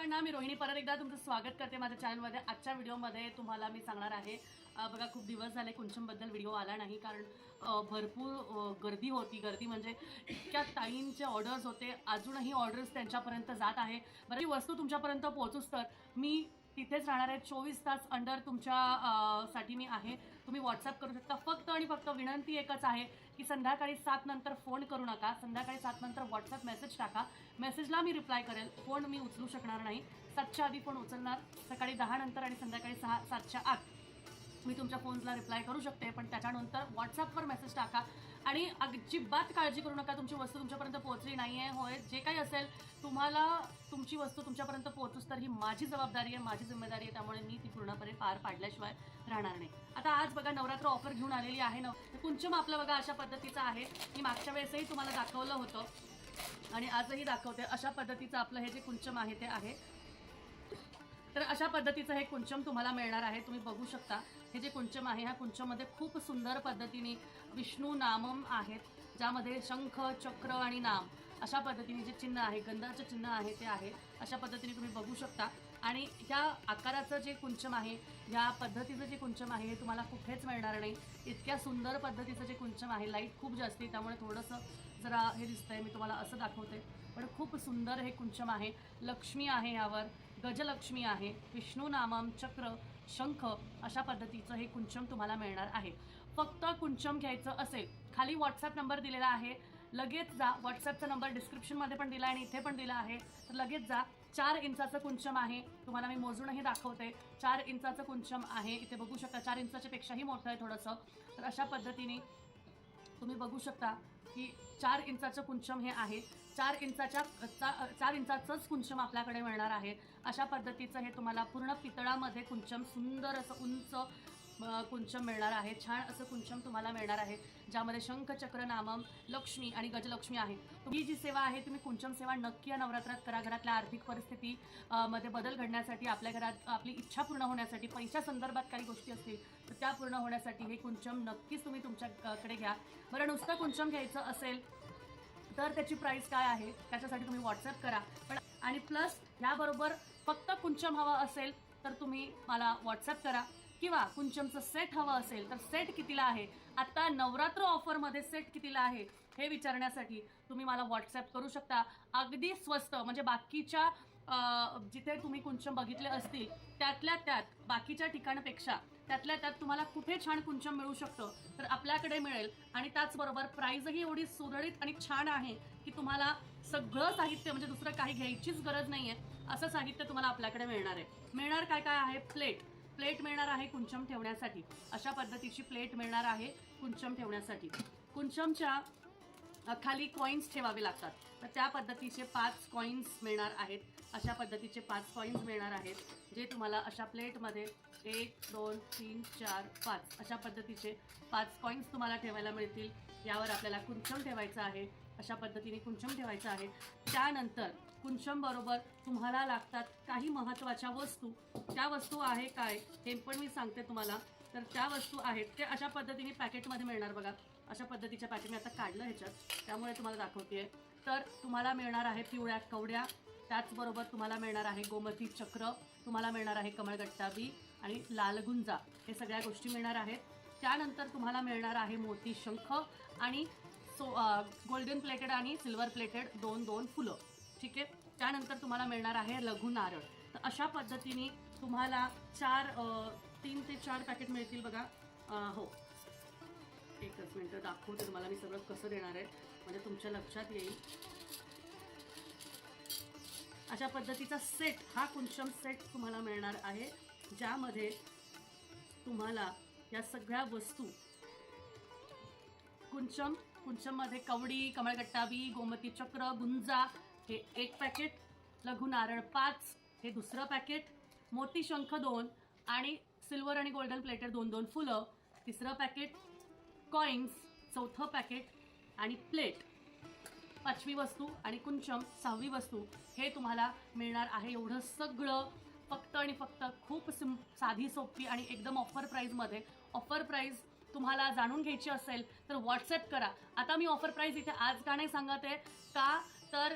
सर्वांना मी रोहिणी परत एकदा तुमचं स्वागत करते माझ्या चॅनलमध्ये आजच्या व्हिडिओमध्ये तुम्हाला मी सांगणार आहे बघा खूप दिवस झाले कुंचमबद्दल व्हिडिओ आला नाही कारण भरपूर गर्दी होती. गर्दी म्हणजे इतक्या ताईंचे ऑर्डर्स होते. अजूनही ऑर्डर्स त्यांच्यापर्यंत जात आहे. बरं ही वस्तू तुमच्यापर्यंत पोहोचूच तर मी तिथेच राहणार आहे. चोवीस तास अंडर तुमच्या साठी मी आहे. तुम्ही व्हॉट्सअप करू शकता. फक्त आणि फक्त विनंती एकच आहे की संध्याकाळी सात नंतर फोन करू नका. संध्याकाळी सात नंतर व्हॉट्सअप मेसेज टाका. मेसेजला मी रिप्लाय करेल. फोन मी उचलू शकणार नाही. सातच्या आधी फोन उचलणार. सकाळी दहा नंतर आणि संध्याकाळी सहा सातच्या आत. मी तुमच्या फोन्सला रिप्लाय करू शकते. पण त्याच्यानंतर व्हॉट्सअपवर मेसेज टाका. आणि अजिबात काळजी करू नका तुमची वस्तू तुमच्यापर्यंत पोहोचली नाही आहे होय जे काही असेल तुम्हाला तुमची वस्तू तुमच्यापर्यंत पोहोचूस तर ही माझी जबाबदारी आहे माझी जिम्मेदारी आहे त्यामुळे मी ती पूर्णपणे पार पाडल्याशिवाय राहणार नाही. आता आज बघा नवरात्र ऑफर घेऊन आलेली आहे ना कुंचम आपलं बघा अशा पद्धतीचं आहे. मी मागच्या वेळेसही तुम्हाला दाखवलं होतं. आणि आजही दाखवते अशा पद्धतीचं आपलं हे जे कुंचम आहे ते आहे. तर अशा पद्धतीचं हे कुंचम तुम्हाला मिळणार आहे तुम्ही बघू शकता. हे जे कुंचम आहे ह्या कुंचममध्ये खूप सुंदर पद्धतीने विष्णू नामम आहेत ज्यामध्ये शंख चक्र आणि नाम अशा पद्धतीने जे चिन्ह आहे गंधाचं चिन्ह आहे ते आहे अशा पद्धतीने तुम्ही बघू शकता. आणि ह्या आकाराचं जे कुंचम आहे ह्या पद्धतीचं जे कुंचम आहे हे तुम्हाला कुठेच मिळणार नाही. इतक्या सुंदर पद्धतीचं जे कुंचम आहे लाइट खूप जास्त आहे, त्यामुळे थोडंसं जरा हे दिसतंय मी तुम्हाला असं दाखवते. पण खूप सुंदर हे कुंचम आहे. लक्ष्मी आहे यावर गजलक्ष्मी आहे विष्णू नामम चक्र शंख अशा पद्धतीचं हे कुंचम तुम्हाला मिळणार आहे. फक्त कुंचम घ्यायचं असेल खाली व्हॉट्सअप नंबर दिलेला आहे. लगेच जा व्हॉट्सअपचा नंबर डिस्क्रिप्शनमध्ये पण दिला आहे आणि इथे पण दिला आहे. तर लगेच जा चार इंचाचं कुंचम आहे. तुम्हाला मी मोजूनही दाखवते. चार इंचाचं कुंचम आहे. इथे बघू शकता चार इंचाच्या पेक्षाही मोठं आहे थोडंसं. तर अशा पद्धतीने तुम्ही बघू शकता की चार इंचाचं कुंचम हे आहे. चार इंचाच्या चा, चार इंचाचंच कुंचम आपल्याकडे मिळणार आहे. अशा पद्धतीचं हे तुम्हाला पूर्ण पितळामध्ये कुंचम सुंदर असं उंच कुंचम मिळणार आहे. छान असं कुंचम तुम्हाला मिळणार आहे ज्यामध्ये शंख चक्र नामम लक्ष्मी आणि गजलक्ष्मी आहे. ही जी सेवा आहे तुम्ही कुंचम सेवा नक्की या नवरात्रात करा. घरातल्या आर्थिक परिस्थिती मध्ये बदल घडण्यासाठी आपल्या घरात आपली इच्छा पूर्ण होण्यासाठी पैशा संदर्भात काही गोष्टी असतील तर त्या पूर्ण होण्यासाठी हे कुंचम नक्कीच तुम्ही तुमच्याकडे घ्या. बरं नुसतं कुंचम घ्यायचं असेल तर त्याची प्राईस काय आहे? त्याच्यासाठी तुम्ही व्हॉट्सअप करा. पण आणि प्लस ह्याबरोबर फक्त कुंचम हवा असेल तर तुम्ही मला व्हॉट्सअप करा. किंवा कुंचमचं सेट हवं असेल तर सेट कितीला आहे? आत्ता नवरात्र ऑफरमध्ये सेट कितीला आहे? हे विचारण्यासाठी तुम्ही मला व्हॉट्सअप करू शकता. अगदी स्वस्त म्हणजे बाकीच्या जिथे तुम्ही कुंचम बघितले असतील त्यातल्या त्यात बाकीच्या ठिकाणापेक्षा त्यातल्या त्यात तुम्हाला कुठे छान कुंचम मिळू शकतं तर आपल्याकडे मिळेल. आणि त्याचबरोबर प्राईजही एवढी सुरळीत आणि छान आहे की तुम्हाला सगळं साहित्य म्हणजे दुसरं काही घ्यायचीच गरज नाही आहे असं साहित्य तुम्हाला आपल्याकडे मिळणार आहे. मिळणार काय काय आहे? प्लेट प्लेट मिळणार आहे कुंचम ठेवण्यासाठी. अशा पद्धतीची प्लेट मिळणार आहे कुंचम ठेवण्यासाठी. कुंचमच्या खाली कॉईन्स ठेवावे लागतात. तर त्या पद्धतीचे पाच कॉईन्स मिळणार आहेत. अशा पद्धतीचे पाच कॉईन्स मिळणार आहेत जे तुम्हाला अशा प्लेटमध्ये एक दोन तीन चार पाच अशा पद्धतीचे पाच कॉईन्स तुम्हाला ठेवायला मिळतील. यावर आपल्याला कुंचम ठेवायचं आहे. अशा पद्धतीने कुंचम ठेवायचं आहे. त्यानंतर कुंचमबरोबर तुम्हाला लागतात काही महत्त्वाच्या वस्तू. त्या वस्तू आहे काय हे पण मी सांगते तुम्हाला. तर त्या वस्तू आहेत ते अशा पद्धतीने पॅकेटमध्ये मिळणार बघा. अशा पद्धतीच्या पॅकेट मी आता काढलं ह्याच्यात त्यामुळे तुम्हाला दाखवते तर तुम्हाला मिळणार आहे पिवळ्या कवड्या त्याचबरोबर तुम्हाला मिळणार आहे गोमती चक्र तुम्हाला मिळणार आहे कमळगट्टा बी आणि लालगुंजा हे सगळ्या गोष्टी मिळणार आहेत. त्यानंतर तुम्हाला मिळणार आहे मोती शंख आणि सो गोल्डन प्लेटेड आणि सिल्वर प्लेटेड दोन दोन फुलं. ठीक आहे? त्यानंतर तुम्हाला मिळणार आहे लघु नारळ. तर अशा पद्धतीने तुम्हाला चार तीन ते चार पॅकेट मिळतील बघा. हो. एकच मिनटं दाखवते तुम्हाला मी सगळं कसं देणार आहे. म्हणजे तुमच्या लक्षात येईल. अशा पद्धतीचा सेट हा कुंचम सेट तुम्हाला मिळणार आहे ज्यामध्ये तुम्हाला या सगळ्या वस्तू कुंचम कुंचममध्ये कवडी कमळगट्टा बी गोमती चक्र गुंजा हे एक पॅकेट लघु नारळ पाच हे दुसरं पॅकेट मोती शंख दोन आणि सिल्वर आणि गोल्डन प्लेटेड दोन दोन फुलं तिसरं पॅकेट कॉईन्स चौथं पॅकेट आणि प्लेट पाचवी वस्तू आणि कुंचम सहावी वस्तू हे तुम्हाला मिळणार आहे. एवढं सगळं फक्त आणि फक्त खूप सिम साधी सोपी आणि एकदम ऑफर प्राईजमध्ये ऑफर प्राईज तुम्हाला जाणून घ्यायची असेल तर व्हॉट्सअप करा. आता मी ऑफर प्राईज इथे आज का नाही सांगत आहे? का? तर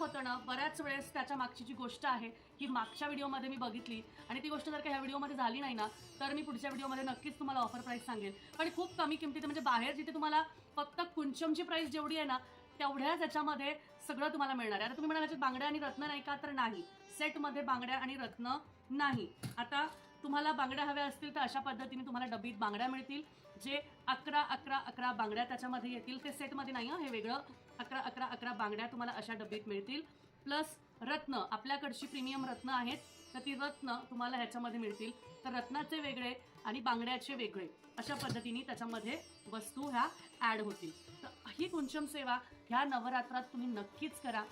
होतं ना बऱ्याच वेळेस त्याच्या मागची जी गोष्ट आहे की मागच्या व्हिडिओमध्ये मी बघितली. आणि ती गोष्ट जर का ह्या व्हिडिओमध्ये झाली नाही ना तर मी पुढच्या व्हिडिओमध्ये नक्कीच तुम्हाला ऑफर प्राईस सांगेन पण खूप कमी किमतीत म्हणजे बाहेर जिथे तुम्हाला फक्त कुंचमची प्राईस जेवढी आहे ना तेवढ्याच याच्यामध्ये सगळं तुम्हाला मिळणार आहे. आता तुम्ही म्हणाल बांगड्या आणि रत्न नाही का? तर नाही. सेटमध्ये बांगड्या आणि रत्न नाही. आता तुम्हाला बांगड्या हव्या असतील तर अशा पद्धतीने तुम्हाला डबीत बांगड्या मिळतील जे अकरा अकरा अकरा बांगड्या त्याच्यामध्ये येतील. ते सेटमध्ये नाही हे वेगळं. अकरा अकरा अकरा बांगड्या तुम्हाला अशा डबीत मिळतील. प्लस रत्न आपल्याकडची प्रीमियम रत्न आहेत तर ती रत्न तुम्हाला ह्याच्यामध्ये मिळतील. तर रत्नाचे वेगळे आणि बांगड्याचे वेगळे अशा पद्धतीने त्याच्यामध्ये वस्तू ह्या ॲड होतील. तर ही कुंचम सेवा ह्या नवरात्रात तुम्ही नक्कीच करा.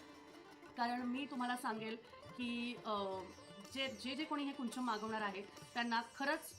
कारण मी तुम्हाला सांगेल की जे जे जे कोणी हे कुंचम मागवणार आहे त्यांना खरंच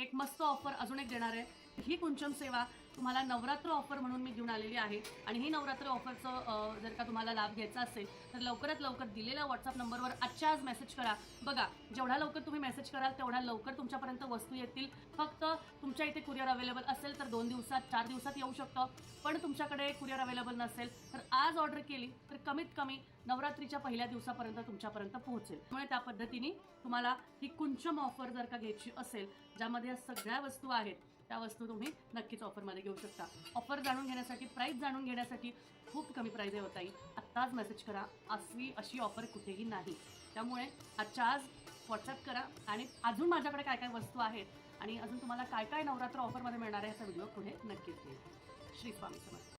एक मस्त ऑफर अजून एक देणार आहे. ही कुंचम सेवा तुम्हाला नवरात्र ऑफर म्हणून मी घेऊन आलेली आहे. आणि ही नवरात्र ऑफरचं जर का तुम्हाला लाभ घ्यायचा असेल तर लवकरात लवकर दिलेल्या व्हॉट्सअप नंबरवर आजच्या आज मेसेज करा. बघा जेवढा लवकर तुम्ही मेसेज कराल तेवढा लवकर तुमच्यापर्यंत वस्तू येतील. फक्त तुमच्या इथे कुरिअर अवेलेबल असेल तर दोन दिवसात चार दिवसात येऊ शकतं. पण तुमच्याकडे कुरिअर अवेलेबल नसेल तर आज ऑर्डर केली तर कमीत कमी नवरात्रीच्या पहिल्या दिवसापर्यंत तुमच्यापर्यंत पोहोचेल. त्यामुळे त्या पद्धतीने तुम्हाला ही कुंचम ऑफर जर का घ्यायची असेल ज्यामध्ये सगळ्या वस्तू आहेत त्या वस्तू तुम्ही नक्कीच ऑफरमध्ये घेऊ शकता. ऑफर जाणून घेण्यासाठी प्राईस जाणून घेण्यासाठी खूप कमी प्राईज आहे होता आत्ताच मेसेज करा अशी अशी ऑफर कुठेही नाही. त्यामुळे आजच्या आज व्हॉट्सअप करा आणि अजून माझ्याकडे काय काय वस्तू आहेत आणि अजून तुम्हाला काय काय नवरात्र ऑफरमध्ये मिळणार आहे याचा व्हिडिओ पुढे नक्कीच येईल श्री स्वामी समर्थ.